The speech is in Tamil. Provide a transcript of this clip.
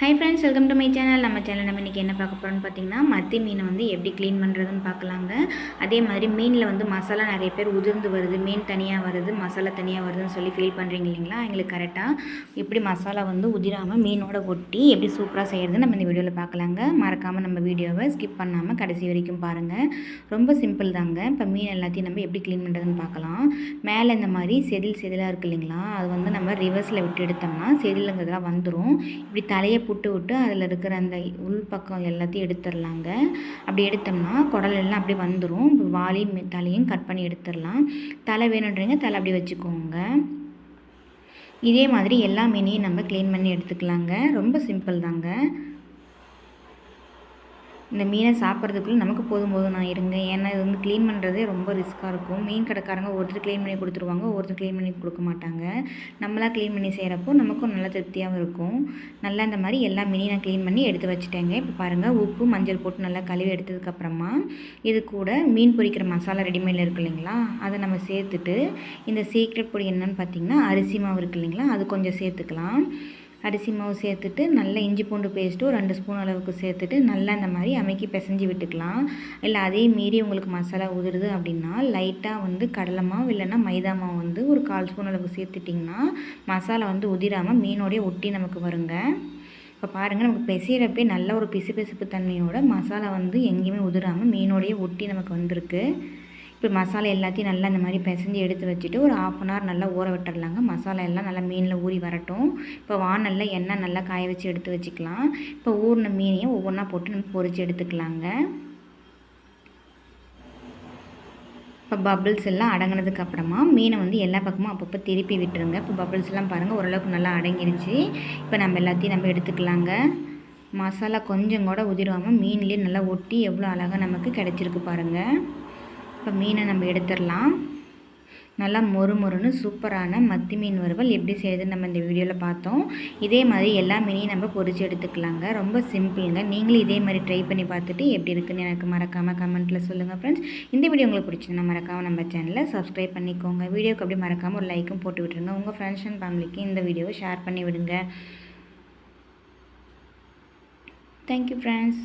Hi friends welcome to my channel நம்ம சேனல் நம்ம இன்றைக்கி என்ன பார்க்க போகிறோம்னு பார்த்தீங்கன்னா மத்தி மீனை வந்து எப்படி க்ளீன் பண்ணுறதுன்னு பார்க்கலாங்க. அதே மாதிரி மீனில் வந்து மசாலா நிறைய பேர் உதிர்ந்து வருது மீன் தனியாக வருது மசாலா தனியாக வருதுன்னு சொல்லி ஃபீல் பண்ணுறீங்க இல்லைங்களா? எங்களுக்கு கரெக்டாக எப்படி மசாலா வந்து உதிராமல் மீனோட ஒட்டி எப்படி சூப்பராக செய்கிறது நம்ம இந்த வீடியோவில் பார்க்கலாங்க. மறக்காமல் நம்ம வீடியோவை ஸ்கிப் பண்ணாமல் கடைசி வரைக்கும் பாருங்கள் ரொம்ப சிம்பிள் தாங்க. இப்போ மீன் எல்லாத்தையும் நம்ம எப்படி க்ளீன் பண்ணுறதுன்னு பார்க்கலாம். மேலே இந்த மாதிரி செதில் செதிலாக இருக்குது இல்லைங்களா? அது வந்து நம்ம ரிவர்ஸில் விட்டு எடுத்தோம்னா செதிலுங்கிறதுலாம் வந்துடும் இப்படி தலையை புட்டு விட்டு அதில் இருக்கிற அந்த உள் பக்கம் எல்லாத்தையும் எடுத்துடலாங்க. அப்படி எடுத்தோம்னா குடல் எல்லாம் அப்படியே வந்துடும் வாலியும் தலையும் கட் பண்ணி எடுத்துடலாம். தலை வேணுன்றீங்க தலை அப்படி வச்சுக்கோங்க. இதே மாதிரி எல்லா மீனையும் நம்ம க்ளீன் பண்ணி எடுத்துக்கலாங்க. ரொம்ப சிம்பிள் தாங்க. இந்த மீனை சாப்பிட்றதுக்குள்ளே நமக்கு போதும் போதும் நான் இருங்க. ஏன்னா இது வந்து க்ளீன் பண்ணுறதே ரொம்ப ரிஸ்க்காக இருக்கும். மீன் கடைக்காரங்க ஒருத்தர் க்ளீன் பண்ணி கொடுத்துருவாங்க ஒருத்தர் க்ளீன் பண்ணி கொடுக்க மாட்டாங்க. நம்மளாக க்ளீன் பண்ணி செய்கிறப்போ நமக்கும் நல்லா திருப்தியாகவும் இருக்கும். நல்லா இந்த மாதிரி எல்லா மீனையும் நான் க்ளீன் பண்ணி எடுத்து வச்சுட்டேங்க. இப்போ பாருங்கள் உப்பு மஞ்சள் போட்டு நல்லா கழுவி எடுத்ததுக்கப்புறமா இது கூட மீன் பொரிக்கிற மசாலா ரெடிமேடில் இருக்கு இல்லைங்களா? அதை நம்ம சேர்த்துட்டு இந்த சீக்ரெட் பொடி என்னென்னு பார்த்தீங்கன்னா அரிசி மாவு இருக்குது இல்லைங்களா? அது கொஞ்சம் சேர்த்துக்கலாம். அரிசி மாவு சேர்த்துட்டு நல்லா இஞ்சி பூண்டு பேஸ்ட்டு ஒரு ரெண்டு ஸ்பூன் அளவுக்கு சேர்த்துட்டு நல்லா இந்த மாதிரி அமைக்கி பிசைஞ்சு விட்டுக்கலாம். இல்லை அதே மீறி உங்களுக்கு மசாலா உதிருது அப்படின்னா லைட்டாக வந்து கடலை மாவு இல்லைன்னா மைதா மாவு வந்து ஒரு கால் ஸ்பூன் அளவுக்கு சேர்த்துட்டிங்கன்னா மசாலா வந்து உதிராமல் மீனோடைய ஒட்டி நமக்கு வருங்க. இப்போ பாருங்கள் நமக்கு பிசைகிறப்பே நல்ல ஒரு பிசு பிசுப்பு தன்மையோட மசாலா வந்து எங்கேயுமே உதிராமல் மீனோடைய ஒட்டி நமக்கு வந்திருக்கு. இப்போ மசாலா எல்லாத்தையும் நல்லா இந்த மாதிரி பிசைஞ்சு எடுத்து வச்சுட்டு ஒரு ஆஃப் அன் ஹவர் நல்லா ஊற விட்டுடலாங்க. மசாலா எல்லாம் நல்லா மீனில் ஊறி வரட்டும். இப்போ வானலில் எண்ணெய் நல்லா காய வச்சு எடுத்து வச்சுக்கலாம். இப்போ ஊறின மீனையும் ஒவ்வொன்றா போட்டு நம்ம பொறிச்சு எடுத்துக்கலாங்க. இப்போ பபிள்ஸ் எல்லாம் அடங்கினதுக்கு அப்புறமா மீனை வந்து எல்லா பக்கமும் அப்பப்போ திருப்பி விட்டுருங்க. இப்போ பபிள்ஸ் எல்லாம் பாருங்கள் ஓரளவுக்கு நல்லா அடங்கிருச்சு. இப்போ நம்ம எல்லாத்தையும் நம்ம எடுத்துக்கலாங்க. மசாலா கொஞ்சம் கூட உதிராமல் மீன்லேயே நல்லா ஒட்டி எவ்வளோ அழகாக நமக்கு கிடச்சிருக்கு பாருங்கள் இப்போ மீனை நம்ம எடுத்துடலாம். நல்லா மொறு மொறுன்னு சூப்பரான மத்தி மீன் வறுவல் எப்படி செய்யுதுன்னு நம்ம இந்த வீடியோவில் பார்த்தோம். இதே மாதிரி எல்லா மீனையும் நம்ம பொறிச்சு எடுத்துக்கலாங்க. ரொம்ப சிம்பிளுங்க நீங்களும் இதே மாதிரி ட்ரை பண்ணி பார்த்துட்டு எப்படி இருக்குன்னு எனக்கு மறக்காமல் கமெண்ட்டில் சொல்லுங்கள் ஃப்ரெண்ட்ஸ் இந்த வீடியோ உங்களுக்கு பிடிச்சிருந்தா மறக்காமல் நம்ம சேனலை சப்ஸ்கிரைப் பண்ணிக்கோங்க. வீடியோக்கு அப்படி மறக்காமல் ஒரு லைக்கும் போட்டு விட்டுருங்க. உங்கள் ஃப்ரெண்ட்ஸ் அண்ட் ஃபேமிலிக்கு இந்த வீடியோவை ஷேர் பண்ணி விடுங்க. Thank you friends